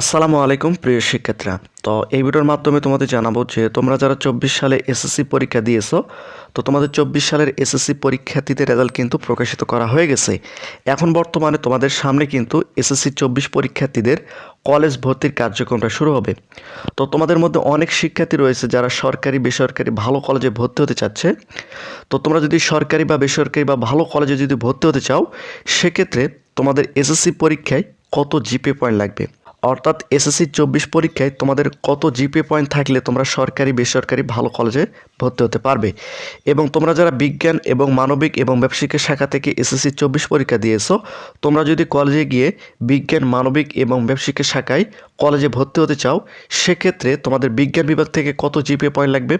আসসালামু আলাইকুম, প্রিয় শিক্ষার্থীরা। তো এই ভিডিওর মাধ্যমে তোমাদের জানাব যে তোমরা যারা চব্বিশ সালে এসএসসি পরীক্ষা দিয়েছ, তো তোমাদের চব্বিশ সালের এসএসসি পরীক্ষার্থীদের রেজাল্ট কিন্তু প্রকাশিত করা হয়ে গেছে। এখন বর্তমানে তোমাদের সামনে কিন্তু এসএসসি চব্বিশ পরীক্ষার্থীদের কলেজ ভর্তির কার্যক্রমটা শুরু হবে। তো তোমাদের মধ্যে অনেক শিক্ষার্থী রয়েছে যারা সরকারি, বেসরকারি ভালো কলেজে ভর্তি হতে চাচ্ছে। তো তোমরা যদি সরকারি বা বেসরকারি বা ভালো কলেজে যদি ভর্তি হতে চাও, সেক্ষেত্রে তোমাদের এসএসসি পরীক্ষায় কত জিপে পয়েন্ট লাগবে? অর্থাৎ এসএসসি চব্বিশ পরীক্ষায় তোমাদের কত জিপিএ পয়েন্ট থাকলে তোমরা সরকারি, বেসরকারি ভালো কলেজে ভর্তি হতে পারবে। এবং তোমরা যারা বিজ্ঞান এবং মানবিক এবং ব্যবসায়িকের শাখা থেকে এসএসসি চব্বিশ পরীক্ষা দিয়েছ, তোমরা যদি কলেজে গিয়ে বিজ্ঞান, মানবিক এবং ব্যবসায়িকের শাখায় কলেজে ভর্তি হতে চাও, সেক্ষেত্রে তোমাদের বিজ্ঞান বিভাগ থেকে কত জিপে পয়েন্ট লাগবে?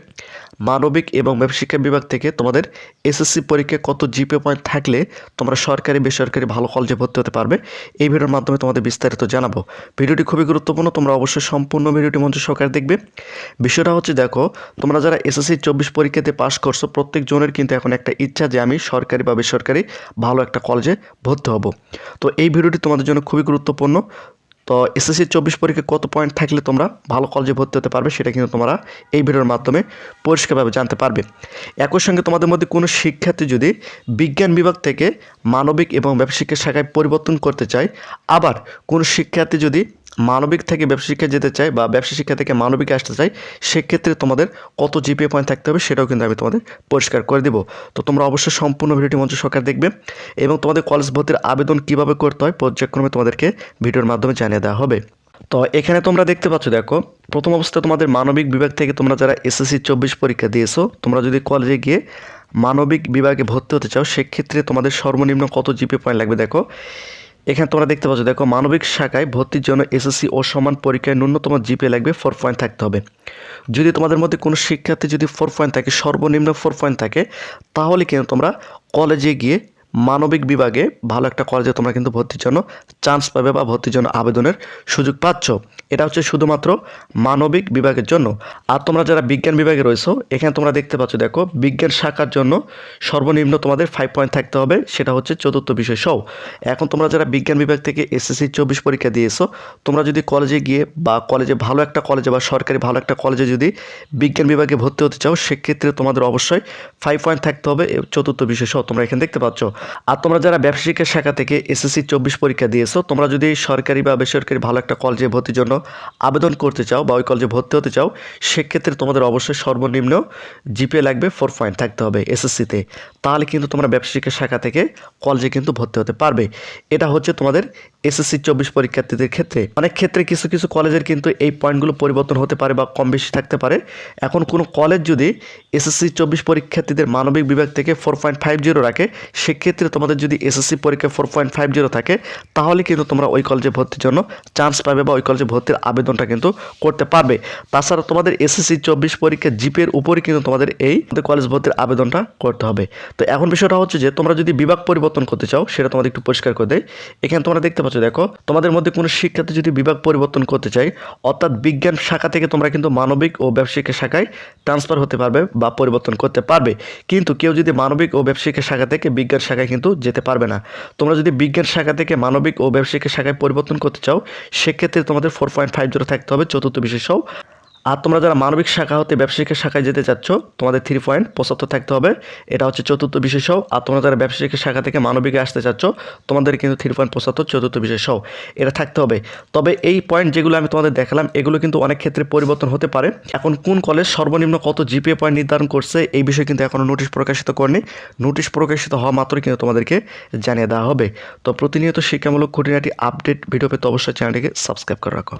মানবিক এবং ব্যবসায়িক বিভাগ থেকে তোমাদের এসএসসি পরীক্ষায় কত জিপে পয়েন্ট থাকলে তোমরা সরকারি, বেসরকারি ভালো কলেজে ভর্তি হতে পারবে। এই ভিডিওর মাধ্যমে তোমাদের বিস্তারিত জানাব। ভিডিওটি খুবই গুরুত্বপূর্ণ, তোমরা অবশ্যই সম্পূর্ণ ভিডিওটি মঞ্চ সরকার দেখবে। বিষয়টা হচ্ছে, দেখো, তোমরা যারা এসএসসি চব্বিশ পরীক্ষাতে পাশ করছ, প্রত্যেক জনের কিন্তু এখন একটা ইচ্ছা যে আমি সরকারি বা বেসরকারি ভালো একটা কলেজে ভর্তি হব। তো এই ভিডিওটি তোমাদের জন্য খুবই গুরুত্বপূর্ণ। তো এসএসসি চব্বিশ পরীক্ষায় কত পয়েন্ট থাকলে তোমরা ভালো কলেজে ভর্তি হতে পারবে সেটা কিন্তু তোমরা এই ভিডিওর মাধ্যমে পরিষ্কারভাবে জানতে পারবে। একই সঙ্গে তোমাদের মধ্যে কোনো শিক্ষার্থী যদি বিজ্ঞান বিভাগ থেকে মানবিক এবং ব্যবসায়িক শাখায় পরিবর্তন করতে চায়, আবার কোনো শিক্ষার্থী যদি মানবিক থেকে ব্যবসা শিক্ষায় যেতে চাই বা ব্যবসা শিক্ষা থেকে মানবিকে আসতে চাই সেক্ষেত্রে তোমাদের কত জিপিএ পয়েন্ট থাকতে হবে সেটাও কিন্তু আমি তোমাদের পরিষ্কার করে দেবো। তো তোমরা অবশ্যই সম্পূর্ণ ভিডিওটি মঞ্চ সরকার দেখবে এবং তোমাদের কলেজ ভর্তির আবেদন কীভাবে করতে হয় পর্যায়ক্রমে তোমাদেরকে ভিডিওর মাধ্যমে জানিয়ে দেওয়া হবে। তো এখানে তোমরা দেখতে পাচ্ছ, দেখো, প্রথম অবস্থায় তোমাদের মানবিক বিভাগ থেকে তোমরা যারা এসএসসি চব্বিশ পরীক্ষা দিয়েছ, তোমরা যদি কলেজে গিয়ে মানবিক বিভাগে ভর্তি হতে চাও, সেক্ষেত্রে তোমাদের সর্বনিম্ন কত জিপি পয়েন্ট লাগবে দেখো? এখানে তোমরা দেখতে পাচ্ছ, দেখো, মানবিক শাখায় ভর্তির জন্য এসএসসি ও সমান পরীক্ষায় ন্যূনতম জিপে লাগবে ফোর পয়েন্ট থাকতে হবে। যদি তোমাদের মধ্যে কোনো শিক্ষার্থী যদি ফোর পয়েন্ট থাকে, সর্বনিম্ন ফোর পয়েন্ট থাকে, তাহলে কিন্তু তোমরা কলেজে গিয়ে মানবিক বিভাগে ভালো একটা কলেজে তোমরা কিন্তু ভর্তির জন্য চান্স পাবে বা ভর্তির জন্য আবেদনের সুযোগ পাচ্ছ। এটা হচ্ছে শুধুমাত্র মানবিক বিভাগের জন্য। আর তোমরা যারা বিজ্ঞান বিভাগে রয়েছো, এখানে তোমরা দেখতে পাচ্ছ, দেখো, বিজ্ঞান শাখার জন্য সর্বনিম্ন তোমাদের ফাইভ পয়েন্ট থাকতে হবে, সেটা হচ্ছে চতুর্থ বিষয় সহ। এখন তোমরা যারা বিজ্ঞান বিভাগ থেকে এসএসসি চব্বিশ পরীক্ষা দিয়েছ, তোমরা যদি কলেজে গিয়ে বা কলেজে ভালো একটা কলেজে বা সরকারি ভালো একটা কলেজে যদি বিজ্ঞান বিভাগে ভর্তি হতে চাও, সেক্ষেত্রে তোমাদের অবশ্যই ফাইভ পয়েন্ট থাকতে হবে চতুর্থ বিষয় সহ তোমরা এখানে দেখতে পাচ্ছ। আর তোমরা যারা ব্যবসায়িকের শাখা থেকে এসএসসি চব্বিশ পরীক্ষা দিয়েছ, তোমরা যদি সরকারি বা বেসরকারি ভালো একটা কলেজে ভর্তির জন্য আবেদন করতে চাও বা ওই কলেজে ভর্তি হতে চাও, সেক্ষেত্রে তোমাদের অবশ্যই সর্বনিম্ন জিপিএ লাগবে ফোর পয়েন্ট থাকতে হবে এসএসসিতে তাহলে কিন্তু তোমরা ব্যবসায়িকের শাখা থেকে কলেজে কিন্তু ভর্তি হতে পারবে। এটা হচ্ছে তোমাদের এসএসসি চব্বিশ পরীক্ষার্থীদের ক্ষেত্রে। অনেক ক্ষেত্রে কিছু কিছু কলেজের কিন্তু এই পয়েন্টগুলো পরিবর্তন হতে পারে বা কম বেশি থাকতে পারে। এখন কোনো কলেজ যদি এসএসসি চব্বিশ পরীক্ষার্থীদের মানবিক বিভাগ থেকে ফোর পয়েন্ট ফাইভ জিরো রাখে, সেক্ষেত্রে তোমাদের যদি এসএসসি পরীক্ষায় ফোর পয়েন্ট ফাইভ জিরো থাকে, তাহলে কিন্তু তোমরা ওই কলেজে ভর্তির জন্য চান্স পাবে বা ওই কলেজে ভর্তির আবেদনটা কিন্তু করতে পারবে। তাছাড়া তোমাদের এসএসসি চব্বিশ পরীক্ষা জিপের উপরে কিন্তু তোমাদের এই কলেজ ভর্তির আবেদনটা করতে হবে। তো এখন বিষয়টা হচ্ছে যে, তোমরা যদি বিভাগ পরিবর্তন করতে চাও, সেটা তোমাদের একটু পরিষ্কার করে দেয় এখানে তোমরা দেখতে পাচ্ছ, দেখো, তোমাদের মধ্যে কোনো শিক্ষার্থী যদি বিভাগ পরিবর্তন করতে চাই অর্থাৎ বিজ্ঞান শাখা থেকে তোমরা কিন্তু মানবিক ও ব্যবসায়িক শাখায় ট্রান্সফার হতে পারবে বা পরিবর্তন করতে পারবে। কিন্তু কেউ যদি মানবিক ও ব্যবসায়িক শাখা থেকে বিজ্ঞান শাখায় কিন্তু যেতে পারবে না। তোমরা যদি বিজ্ঞান শাখা থেকে মানবিক ও ব্যবসায়িক শাখায় পরিবর্তন করতে চাও, সেক্ষেত্রে তোমাদের ফোর পয়েন্ট ফাইভ জিরো থাকতে হবে, চতুর্থ বিশেষ আর তোমরা যারা মানবিক শাখা হতে ব্যবসায়িক শাখায় যেতে চাচ্ছ, তোমাদের থ্রি পয়েন্ট পঁচাত্তর থাকতে হবে। এটা হচ্ছে চতুর্থ বিশেষ আর তোমরা যারা ব্যবসায়িক শাখা থেকে মানবিকে আসতে চাচ্ছ, তোমাদের কিন্তু থ্রি পয়েন্ট পঁচাত্তর চতুর্থ বিশেষ এটা থাকতে হবে। তবে এই পয়েন্ট যেগুলো আমি তোমাদের দেখালাম, এগুলো কিন্তু অনেক ক্ষেত্রে পরিবর্তন হতে পারে। এখন কোন কলেজ সর্বনিম্ন কত জিপিএ পয়েন্ট নির্ধারণ করছে, এই বিষয়ে কিন্তু এখনও নোটিশ প্রকাশিত করেনি। নোটিশ প্রকাশিত হওয়া মাত্রই কিন্তু তোমাদেরকে জানিয়ে দেওয়া হবে। তো প্রতিনিয়ত শিক্ষামূলক খুঁটিনাটি আপডেট ভিডিও পেতে অবশ্যই চ্যানেলটিকে সাবস্ক্রাইব করে রাখো।